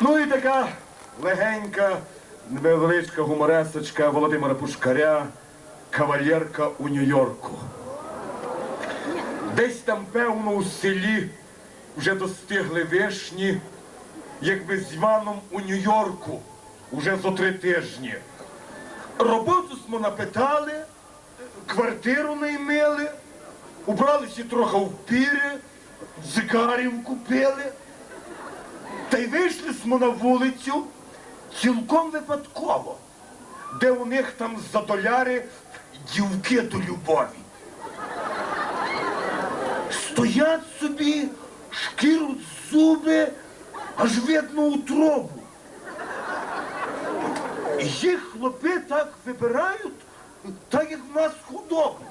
Ну і така легенька, невеличка гуморесочка Володимира Пушкаря, кавалерка у Нью-Йорку. Десь там, певно, у селі вже достигли вишні, якби з Іваном у Нью-Йорку уже зо три тижні. Роботу смо напитали, квартиру наймили, убралися трохи в піри, зигарів купили. Та й вийшли смо на вулицю цілком випадково, де у них там за доляри дівки до любові. Стоять собі, шкіруть зуби, аж видно утробу. Їх хлопи так вибирають, так як в нас худобу.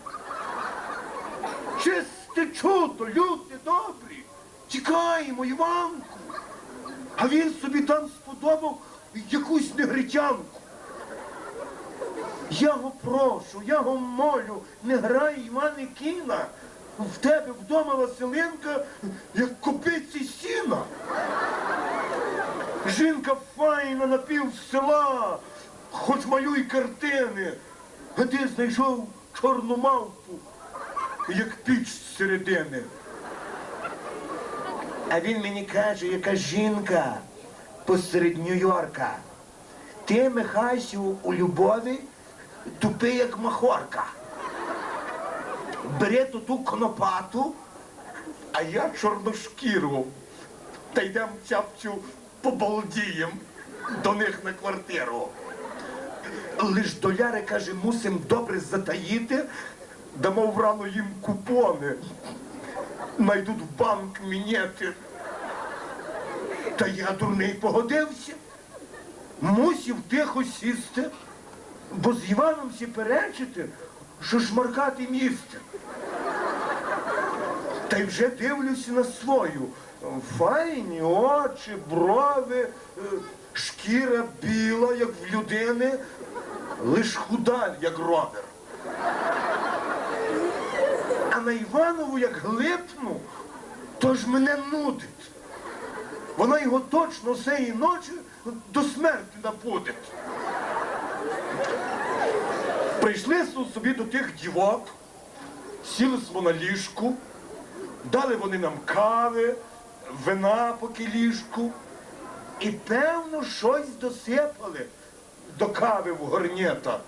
Чисте чудо, люди добрі, тікаємо, Іванку. А він собі там сподобав якусь негритянку. Я його прошу, я його молю, не грай Іване кіна. В тебе вдома Василинка, як копиці сіна. Жінка файна на пів села, хоч малюй картини. А ти знайшов чорну мавпу, як піч з середини. А він мені каже, яка жінка посеред Нью-Йорка. Ти, Михасю, у любові тупий, як махорка. Бери ту ту конопату, а я чорношкіру. Та йдем цяпцю побалдієм до них на квартиру. Лиш доляри, каже, мусим добре затаїти, дамо врано їм купони. Найдуть в банк мінети. Та я дурний погодився. Мусів тихо сісти, бо з Іваном всі перечити, що шмаркати місце. Та й вже дивлюся на свою. Файні очі, брови, е, шкіра біла, як в людини, лиш худа, як робер. На Іванову як глипну, то ж мене нудить. Вона його точно цієї ночі до смерті напудить. Прийшли собі до тих дівок, сіли смо на ліжку, дали вони нам кави, вина по кілішку і, певно, щось досипали до кави в горнєта,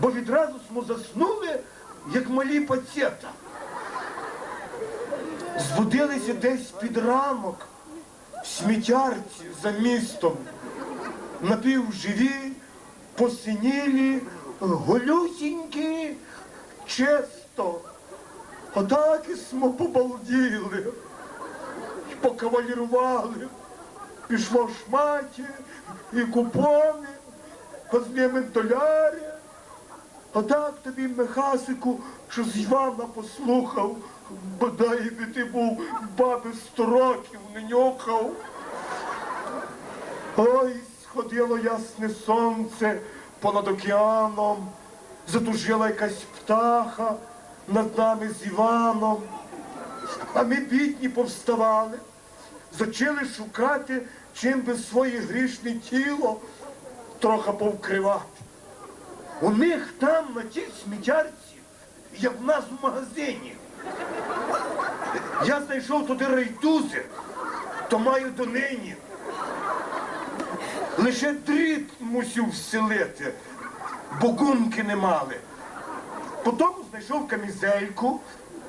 бо відразу смо заснули, як малі пацієта. Збудилися десь під ранок в сміттярці за містом, напівживі, посинілі, голюсінькі, чисто. Отак і смо побалділи, і покавалірували. Пішло шматі і купони, а з ними доляри. Отак тобі, Михасику, що з Івана послухав, бодай би ти був баби сто років не нюхав. Ой, сходило ясне сонце понад океаном, затужила якась птаха над нами з Іваном. А ми бідні повставали, зачали шукати, чим би своє грішне тіло трохи повкривати. У них там на тій сміттярці, як в нас в магазині. Я знайшов туди рейдузи, то маю донині. Лише дріт мусив вселити, бо гумки не мали. Потім знайшов камізельку,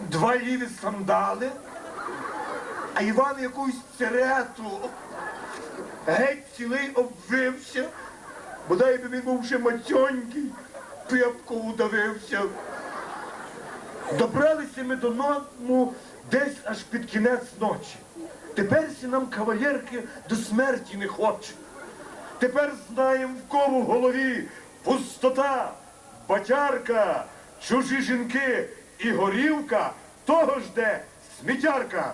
два ліві сандали, а Іван якусь церету геть цілий обвився. Бодай би він був ще мацьонький, пипко удавився. Добралися ми додому десь аж під кінець ночі. Тепер сі нам кавалерки до смерті не хоче. Тепер знаємо в кому в голові пустота, батярка, чужі жінки і горівка того ж де сміттярка.